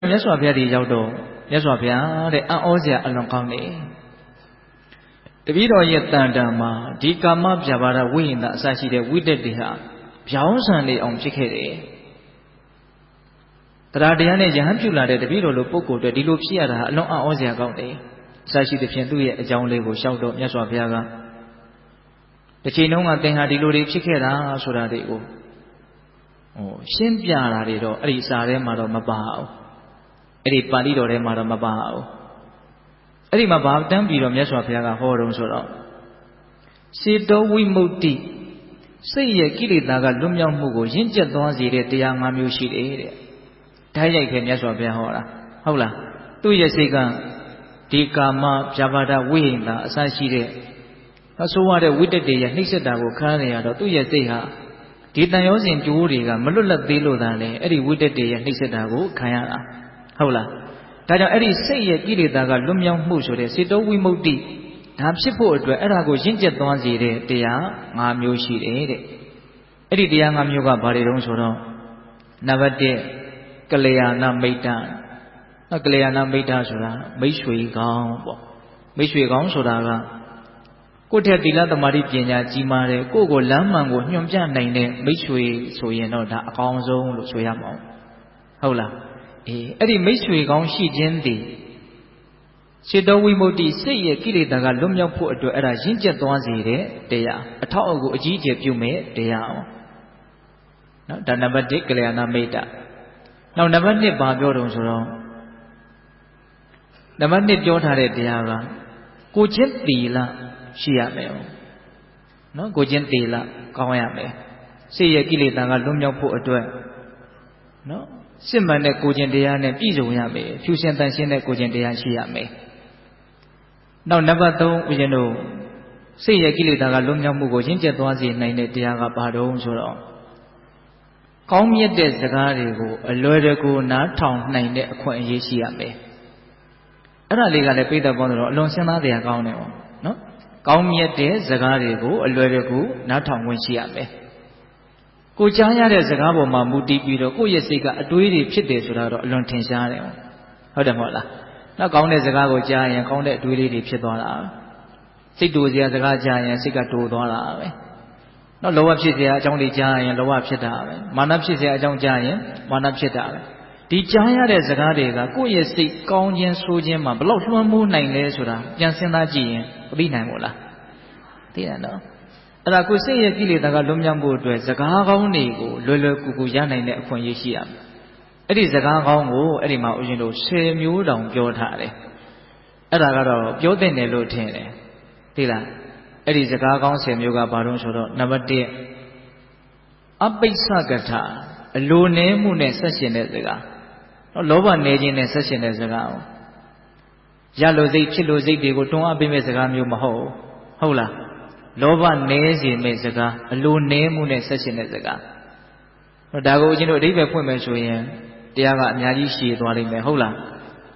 မြတ်စွာဘုရားဒီရောက်တော့မြတ်စွာဘုရားတဲ့အံ့ဩစရာအလွန်ကောင်းတယ်တပည့်တော်ရဲ့တန်တန်မှာဒီကာမဗျာပါဒဝိဟိန္ဒအစရှိတဲ့ဝိတက်တွေဟာပြောင်းဆန်နေအောင်ဖြစ်ခဲ့တယ်တရားတရားနဲ့ယဟန်ပြုလာတဲ့တပည့်တော်လိုပုဂ္ဂိုလ်တွေဒီလိုဖြစ်ရတာအလွန်အံ့ဩစရာကောင်းတယ်အစရှိသဖြင့်သူ့ရဲ့အကြောင်းလေးကိုရှောက်တော့မြတ်စွာဘုရားကတစ်ချိန်လုံးကသင်ဟာဒီလိုတွေဖြစ်ခဲ့တာဆိုတာတွေကိုဟိုရှင်းပြတာတွေတော့အဲ့ဒီစာထဲမှာတော့မပါဘူး အဲ့ဒီပါဠိတော်ထဲမှာတော့မပါဘူးအဲ့ဒီမှာဘာတန်းပြီးတော့မြတ်စွာဘုရားကဟောတော့ဆိုတော့စေတောဝိမု ക്തി စိတ်ရဲ့ကိလေသာကလွတ်မြောက်မှုကိုရင့်ကျက်သွားစေတဲ့တရား၅မျိုးရှိတယ်တဲ့။ဓာတ်ရိုက်ခဲမြတ်စွာဘုရားဟောတာဟုတ်လား။သူ့ရဲ့စိတ်ကဒီကာမဗျာပါဒဝိဟိန္တာအစရှိတဲ့အဆိုးရတဲ့ဝိတ္တတွေရဲ့နှိမ့်ဆက်တာကိုခံရတော့သူ့ရဲ့စိတ်ဟာဒီတန်ရောစဉ်ကြိုးတွေကမလွတ်လပ်သေးလို့သာလေအဲ့ဒီဝိတ္တတွေရဲ့နှိမ့်ဆက်တာကိုခံရတာ ဟုတ်လားဒါကြောင့်အဲ့ဒီစိတ်ရဲ့ကိလေသာကလွတ်မြောက်မှုဆိုတဲ့စေတောဝိမု ക്തി ဒါဖြစ်ဖို့အတွက်အဲ့ဒါကိုရင့်ကျက်သွားစေတဲ့တရား၅မျိုးရှိတယ်တဲ့အဲ့ဒီတရား၅မျိုးကဘာတွေတုံးဆိုတော့နံပါတ်1ကလျာဏမိတ်တနော်ကလျာဏမိတ်တဆိုတာမိတ်ဆွေကောင်းပေါ့မိတ်ဆွေကောင်းဆိုတာကကိုယ့်ထက်သီလသမာဓိပညာကြီးမားတဲ့ကိုယ့်ကိုလမ်းမှန်ကိုညွှန်ပြနိုင်တဲ့မိတ်ဆွေဆိုရင်တော့ဒါအကောင်းဆုံးလို့ဆိုရမှာဟုတ်လား အေးအဲ့ဒီမိတ်ဆွေကောင်းရှိခြင်းတည်စေတောဝိမု ക്തി စိတ်ရဲ့ကိလေသာကလွတ်မြောက်ဖို့အတွက်အဲ့ဒါရင့်ကျက်သွားစေတဲ့တရားအထောက်အကူအကြီးအကျယ်ပြုမဲ့တရားအောင်နော်ဒါနံပါတ်1ကလျာဏမိတ်တာနောက်နံပါတ်2ဘာပြောတုံဆိုတော့နံပါတ်2ပြောထားတဲ့တရားကကိုချင်းသီလရှိရမယ်နော်ကိုချင်းသီလကောင်းရမယ်စိတ်ရဲ့ကိလေသာကလွတ်မြောက်ဖို့အတွက်နော် စစ်မှန်တဲ့ကိုချင်းတရားနဲ့ပြည့်စုံရမယ်ဖြူရှင်တန်ရှင်းတဲ့ကိုချင်းတရားရှိရမယ်နောက်နံပါတ်3ဦးဇင်းတို့စိတ်ရဲ့ကိလေသာကလွတ်မြောက်မှုကိုရင့်ကျက်သွားစေနိုင်တဲ့တရားကဘာတုံးဆိုတော့ကောင်းမြတ်တဲ့စကားတွေကိုအလွယ်တကူနားထောင်နိုင်တဲ့အခွင့်အရေးရှိရမယ်အဲ့ဒါလေးကလည်းပိဋကပေါင်းတော့အလွန်စဉ်းစားတရားကောင်းတယ်ပေါ့နော်ကောင်းမြတ်တဲ့စကားတွေကိုအလွယ်တကူနားထောင်ခွင့်ရှိရမယ် ကိုကြားရတဲ့စကားပေါ်မှာမူတည်ပြီးတော့ကိုယ့်ရဲ့စိတ်ကအတွေးတွေဖြစ်တယ်ဆိုတာတော့အလွန်ထင်ရှားတယ်ဟုတ်တယ်မဟုတ်လားနောက်ကောင်းတဲ့စကားကိုကြားရင်ကောင်းတဲ့အတွေးလေးတွေဖြစ်သွားတာစိတ်တူစရာစကားကြားရင်စိတ်ကတူသွားတာပဲနောက်လောဘဖြစ်စရာအကြောင်းတွေကြားရင်လောဘဖြစ်တာပဲမာနဖြစ်စရာအကြောင်းကြားရင်မာနဖြစ်တာပဲဒီကြားရတဲ့စကားတွေကကိုယ့်ရဲ့စိတ်ကောင်းခြင်းဆိုးခြင်းမှာဘလောက်လွှမ်းမိုးနိုင်လဲဆိုတာပြန်စဉ်းစားကြည့်ရင်မသိနိုင်ဘူးလားသိတယ်နော် အဲ့ဒါကိုစိတ်ရဲ့ကိလေသာကလွတ်မြောက်ဖို့အတွက်စကားကောင်းတွေကိုလွယ်လွယ်ကူကူရနိုင်တဲ့အခွင့်အရေးရှိရမယ်အဲ့ဒီစကားကောင်းကိုအဲ့ဒီမှာဦးဇင်းတို့10မျိုးတောင်ပြောထားတယ်အဲ့ဒါကတော့ပြောတဲ့တယ်လို့ထင်တယ်သိလားအဲ့ဒီစကားကောင်း10မျိုးကဘာလို့ဆိုတော့နံပါတ်1အပိစ္ဆကထာအလိုနည်းမှုနဲ့ဆက်ရှင်တဲ့စကားနော်လောဘနေခြင်းနဲ့ဆက်ရှင်တဲ့စကားရလို့စိတ်ဖြစ်လို့စိတ်တွေကိုတွန်းအားပေးမဲ့စကားမျိုးမဟုတ်ဟုတ်လား လောဘနည်းစေမဲ့စကားအလိုနည်းမှုနဲ့ဆက်ရှင်တဲ့စကားတော့ဒါကိုအချင်းတို့အဓိပ္ပာယ်ဖွင့်မယ်ဆိုရင်တရားကအများကြီးရှည်သွားလိမ့်မယ်ဟုတ်လား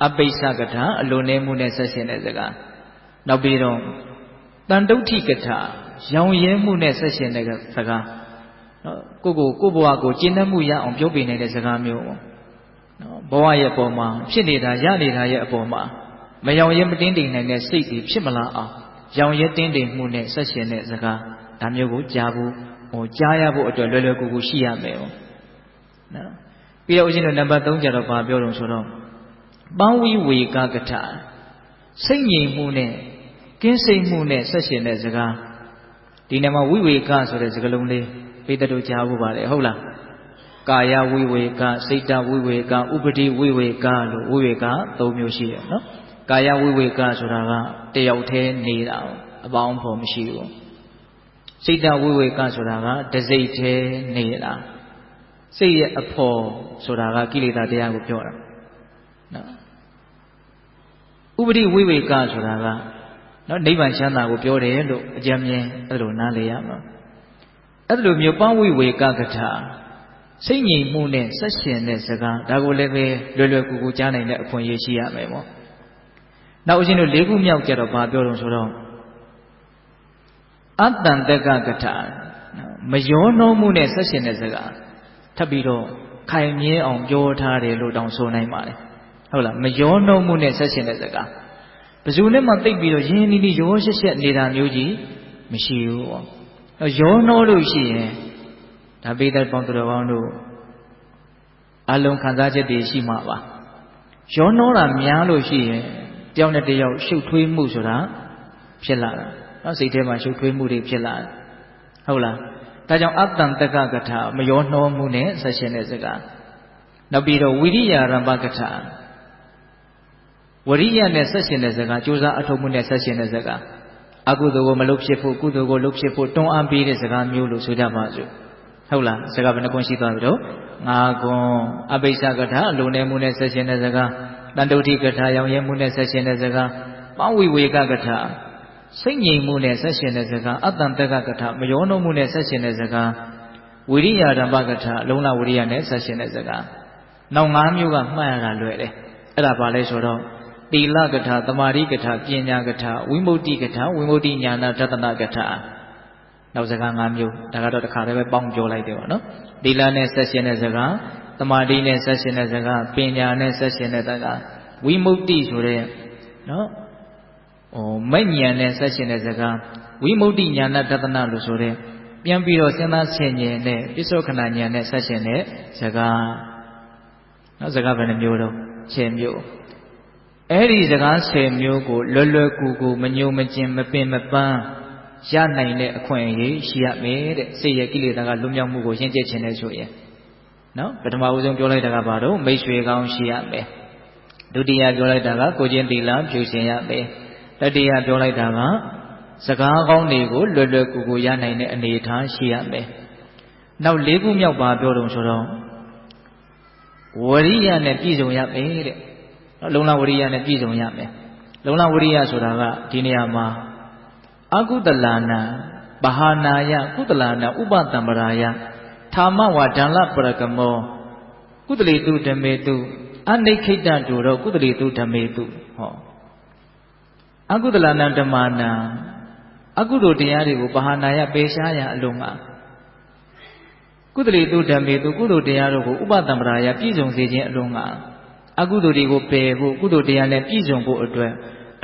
အပိစ္ဆကထာအလိုနည်းမှုနဲ့ဆက်ရှင်တဲ့စကားနောက်ပြီးတော့တန်တုဋ္ဌိကထာရောင်ရဲမှုနဲ့ဆက်ရှင်တဲ့စကားနော်ကိုကိုကိုဘဝကိုကျင့်တတ်မှုရအောင်ပြောပြနေတဲ့စကားမျိုးနော်ဘဝရဲ့အပေါ်မှာဖြစ်နေတာရနေတာရဲ့အပေါ်မှာမရောင်ရဲမတင်းတိမ်နိုင်တဲ့စိတ်တွေဖြစ်မလာအောင် ရောင်ရဲတင်းတိမ်မှုနဲ့ဆက်ရှင်တဲ့စကားဒါမျိုးကိုကြားဖို့ဟိုကြားရဖို့အတွက်လွယ်လွယ်ကူကူရှိရမယ်နော်ပြီးတော့ဦးဇင်းတို့နံပါတ်3ကျတော့ဘာပြောတော့ဆိုတော့ပန်းဝိဝေကကထစိတ်ငြိမ်မှုနဲ့ကင်းစိတ်မှုနဲ့ဆက်ရှင်တဲ့စကားဒီနေမှာဝိဝေကဆိုတဲ့စကားလုံးလေးပိတတို့ကြားဖို့ပါတယ်ဟုတ်လားကာယဝိဝေကစိတ်တဝိဝေကဥပတိဝိဝေကလို့ဝိဝေက၃မျိုးရှိတယ်နော် ကာယဝိဝေကဆိုတာကတယောက်တည်းနေတာအပေါင်းဖော်မရှိဘူးစိတ်တဝိဝေကဆိုတာကတစိတ်တည်းနေတာစိတ်ရဲ့အဖော်ဆိုတာကကိလေသာတရားကိုပြောတာနော်ဥပတိဝိဝေကဆိုတာကနော်နိဗ္ဗာန်ချမ်းသာကိုပြောတယ်လို့အကြံဉာဏ်အဲ့လိုနားလည်ရမှာအဲ့လိုမျိုးပန်းဝိဝေကကထာစိတ်ငြိမ်မှုနဲ့ဆက်ရှင်တဲ့စကားဒါကိုလည်းပဲလွယ်လွယ်ကူကူကြားနိုင်တဲ့အခွင့်အရေးရှိရမယ်ပေါ့ နောက်အရှင်တို့လေးခုမြောက်ကြတော့ဘာပြောတော့ဆိုတော့အတ္တန်တကကထာမယောနှောမှုနဲ့ဆက်ရှင်တဲ့စကားထပ်ပြီးတော့ခိုင်မြဲအောင်ပြောထားတယ်လို့တောင်ဆိုနိုင်ပါတယ်ဟုတ်လားမရောနှုံမှုနဲ့ဆက်ရှင်တဲ့စကားဘယ်သူနဲ့မှတိတ်ပြီးတော့ရင်းနှီးနှီးရောရှက်ရှက်နေတာမျိုးကြီးမရှိဘူးပေါ့ရောနှောလို့ရှိရင်ဒါပိသက်ပေါင်းသူတော်ကောင်းတို့အလုံးခံစားချက်တွေရှိမှာပါရောနှောတာများလို့ရှိရင် တယောက်နဲ့တယောက်ရှုပ်ထွေးမှုဆိုတာဖြစ်လာတာနော်စိတ်ထဲမှာရှုပ်ထွေးမှုတွေဖြစ်လာတယ်ဟုတ်လားဒါကြောင့်အတ္တန်တကကထာမရောနှောမှုနဲ့ဆက်ရှင်တဲ့စကားနောက်ပြီးတော့ဝိရိယရမ္ပကထာဝရိယနဲ့ဆက်ရှင်တဲ့စကားကြိုးစားအထောက်မှုနဲ့ဆက်ရှင်တဲ့စကားအကုသိုလ်ကိုမလုပ်ဖြစ်ဖို့ကုသိုလ်ကိုလုပ်ဖြစ်ဖို့တွန်းအားပေးတဲ့စကားမျိုးလို့ဆိုကြပါစို့ဟုတ်လားစကားဘယ်နှခွန်းရှိသွားပြီတော့ငါကွန်အပိစ္ဆကထာအလုံးနေမှုနဲ့ဆက်ရှင်တဲ့စကား တန်တုဋ္ဌိကထာရောင်ရဲမှုနဲ့ဆက်ရှင်တဲ့စကားပဝိဝေကကထာစိတ်ငြိမ်မှုနဲ့ဆက်ရှင်တဲ့စကားအတ္တန်တကကထာမယောနှုံမှုနဲ့ဆက်ရှင်တဲ့စကားဝိရိယဓမ္မကထာအလုံးလဝိရိယနဲ့ဆက်ရှင်တဲ့စကားနောက်၅မျိုးကမှတ်ရတာလွယ်တယ်အဲ့ဒါဘာလဲဆိုတော့သီလကထာသမာဓိကထာပညာကထာဝိမု ക്തി ကထာဝိမု ക്തി ညာနာတတနာကထာနောက်စကား၅မျိုးဒါကတော့တစ်ခါတည်းပဲပေါင်းပြောလိုက်တယ်ပေါ့နော်သီလနဲ့ဆက်ရှင်တဲ့စကား သမာဓိနဲ့ဆက်ရှင်တဲ့စကားပညာနဲ့ဆက်ရှင်တဲ့စကားဝိမု ക്തി ဆိုတဲ့နော်ဟိုမဲ့ဉာဏ်နဲ့ဆက်ရှင်တဲ့စကားဝိမု ക്തി ညာနာတတနာလို့ဆိုတဲ့ပြန်ပြီးတော့စဉ်းစားဆင်ခြင်တဲ့ပစ္စုခဏဉာဏ်နဲ့ဆက်ရှင်တဲ့စကားနော်စကားဘယ်နှမျိုးတော့ခြေမျိုးအဲ့ဒီစကား10မျိုးကိုလွယ်လွယ်ကူကူမညိုမကျင်မပင်မပန်းရနိုင်တဲ့အခွင့်အရေးရှိရမယ်တဲ့စိတ်ရဲ့ကိလေသာကလွတ်မြောက်မှုကိုရှင်းကျက်ခြင်းနဲ့ဆိုရင် နော်ပထမဦးဆုံးပြောလိုက်တာကဘာတော့မိတ်ဆွေကောင်းရှိရမယ်ဒုတိယပြောလိုက်တာကကိုချင်းတီလာဖြူရှင်ရမယ်တတိယပြောလိုက်တာကစကားကောင်းတွေကိုလွယ်လွယ်ကူကူရနိုင်တဲ့အနေအထားရှိရမယ်နောက်လေးခုမြောက်ပါပြောတော့ဆိုတော့ဝရိယနဲ့ပြည့်စုံရမယ်တဲ့လုံလဝရိယနဲ့ပြည့်စုံရမယ်လုံလဝရိယဆိုတာကဒီနေရာမှာအကုသလနာပဟာနာယကုသလနာဥပတံပရာယ ထာမဝါဒံလပရကမောကုသလေတုဓမေတုအနိခိတတုရောကုသလေတုဓမေတုဟောအကုသလနံဓမ္မာနံအကုသိုလ်တရားတွေကိုပဟာနာယပေရှားရန်အလိုမှာကုသလေတုဓမေတုကုသိုလ်တရားတို့ကိုဥပသမ္ပရာယပြည့်စုံစေခြင်းအလိုမှာအကုသိုလ်တွေကိုပယ်ဖို့ကုသိုလ်တရားနဲ့ပြည့်စုံဖို့အတွက်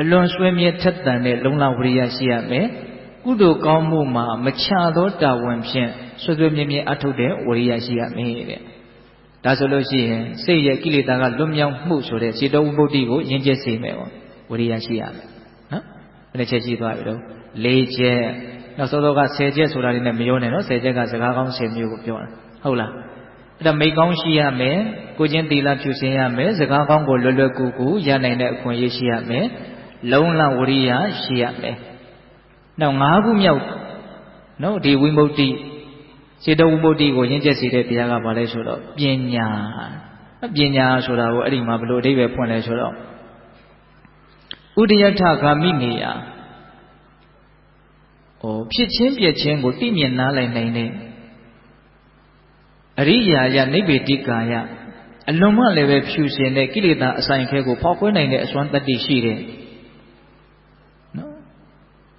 အလွန်ဆွေးမြေ့ထက်သန်တဲ့လုံလဝရိယရှိရမယ်။ ကုသိုလ်ကောင်းမှုမှာမချသောတာဝန်ဖြင့်ဆွေးဆွေးမြဲမြဲအထုတ်တဲ့ဝရိယရှိရမယ်တဲ့ဒါဆိုလို့ရှိရင်စိတ်ရဲ့ကိလေသာကလွတ်မြောက်မှုဆိုတဲ့စေတဝိပုဒ္ဓိကိုယဉ်ကျေးစေမယ်ပေါ့ဝရိယရှိရမယ်နော်ဘယ်နှချက်ရှိသွားပြီတော့၄ချက်နောက်စောစောက10ချက်ဆိုတာလေးနဲ့မရောနဲ့နော်10ချက်ကစကားကောင်း10မျိုးကိုပြောတာဟုတ်လားအဲ့ဒါမိတ်ကောင်းရှိရမယ်ကိုချင်းတီလာဖြူစင်ရမယ်စကားကောင်းကိုလွယ်လွယ်ကူကူရနိုင်တဲ့အခွင့်အရေးရှိရမယ်လုံလဝရိယရှိရမယ် နောက်၅ခုမြောက်နော်ဒီဝိမု ക്തി စေတဝိမု ക്തി ကိုရင့်ကျက်စေတဲ့တရားကဘာလဲဆိုတော့ပညာပညာဆိုတာကိုအဲ့ဒီမှာဘယ်လိုအဓိပ္ပာယ်ဖွင့်လဲဆိုတော့ဥဒယထဂာမိနေယဟောဖြစ်ချင်းပြည့်ချင်းကိုသိမြင်နားလည်နိုင်တဲ့အရိယာယနိဗ္ဗေတိကာယအလွန်မှလည်းပဲဖြူရှင်တဲ့ကိလေသာအဆိုင်ခဲကိုဖောက်ခွဲနိုင်တဲ့အစွမ်းတတ္တိရှိတဲ့နော်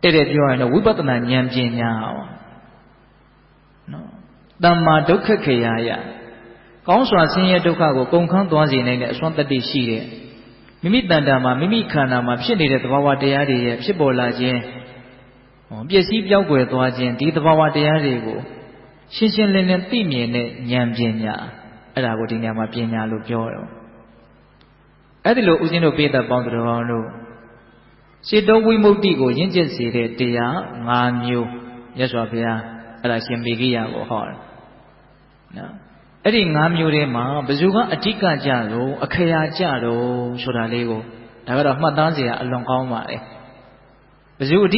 တဲ့တဲ့ပြောရရင်တော့ဝိပဿနာဉာဏ်ပညာဟောနော်တမ္မာဒုက္ခခေယယကောင်းစွာဆင်းရဲဒုက္ခကိုကုန်ခန်းသွားစေနိုင်တဲ့အစွမ်းတတ္တိရှိတဲ့မိမိတန်တာမှာမိမိခန္ဓာမှာဖြစ်နေတဲ့သဘာဝတရားတွေရဲ့ဖြစ်ပေါ်လာခြင်းဟောပျက်စီးပြောက်ွယ်သွားခြင်းဒီသဘာဝတရားတွေကိုရှင်းရှင်းလင်းလင်းသိမြင်တဲ့ဉာဏ်ပညာအဲ့ဒါကိုဒီနေရာမှာပညာလို့ပြောတယ်အဲ့ဒီလိုဦးဇင်းတို့ပိဋကပေါင်းတော်ကောင်းတို့ စေတောဝိမု ക്തി ကိုရင့်ကျက်စေတဲ့တရား၅မျိုးမြတ်စွာဘုရားအဲ့ဒါရှင်မေဂိယကိုဟောတယ်နော်အဲ့ဒီ၅မျိုးထဲမှာဘယ်သူကအဓိကကြတော့အခရာကြတော့ဆိုတာလေးကိုဒါကတော့မှတ်သားစရာအလွန်ကောင်းပါတယ်ဘယ်သူအဓိက